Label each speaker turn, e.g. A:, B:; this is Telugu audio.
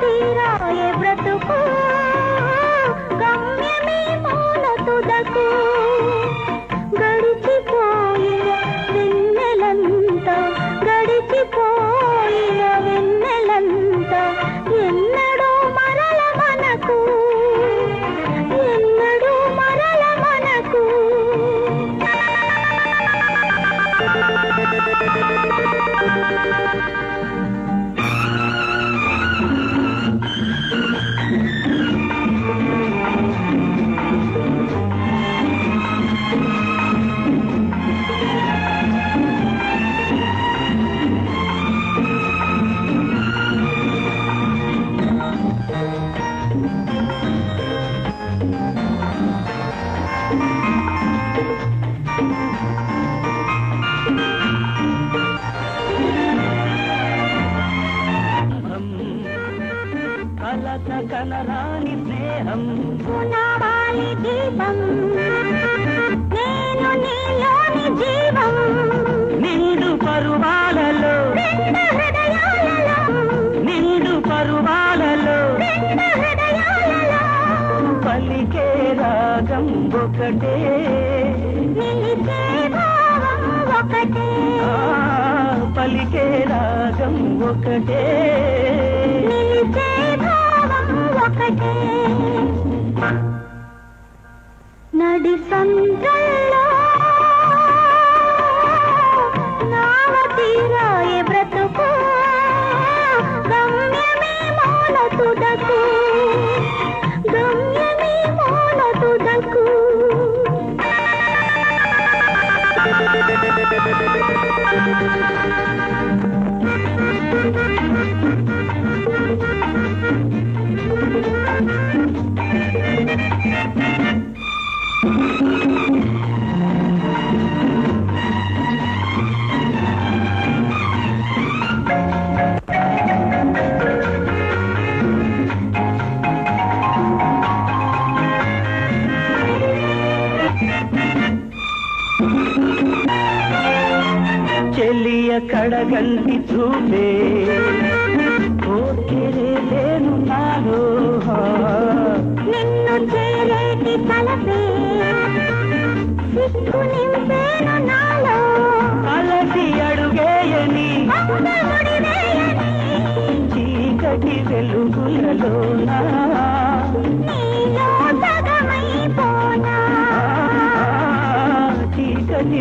A: తీరాయే
B: బ్రతుకు. కలరాని స్నేహం.
A: పునావాలి దీపం. నేను నీలోని జీవం.
B: నిండు పరువాలలో. నిండు పరువాలలో. పలికే రాగం ఒకటే.
A: నిలిచే భావం ఒకటే.
B: ఆ, పలికే రాగం ఒకటే.
A: నిలిచే ఒకటే. నడి సంద్రంలో నావ తీరాయే బ్రతుకు గమ్యమే మూల తుదకు గమ్యమే మూల తుదకు
B: చెలియ కడగంటి చూపే అలసి అడుగేయని చీకటి వెలుగులలోనా చీకటి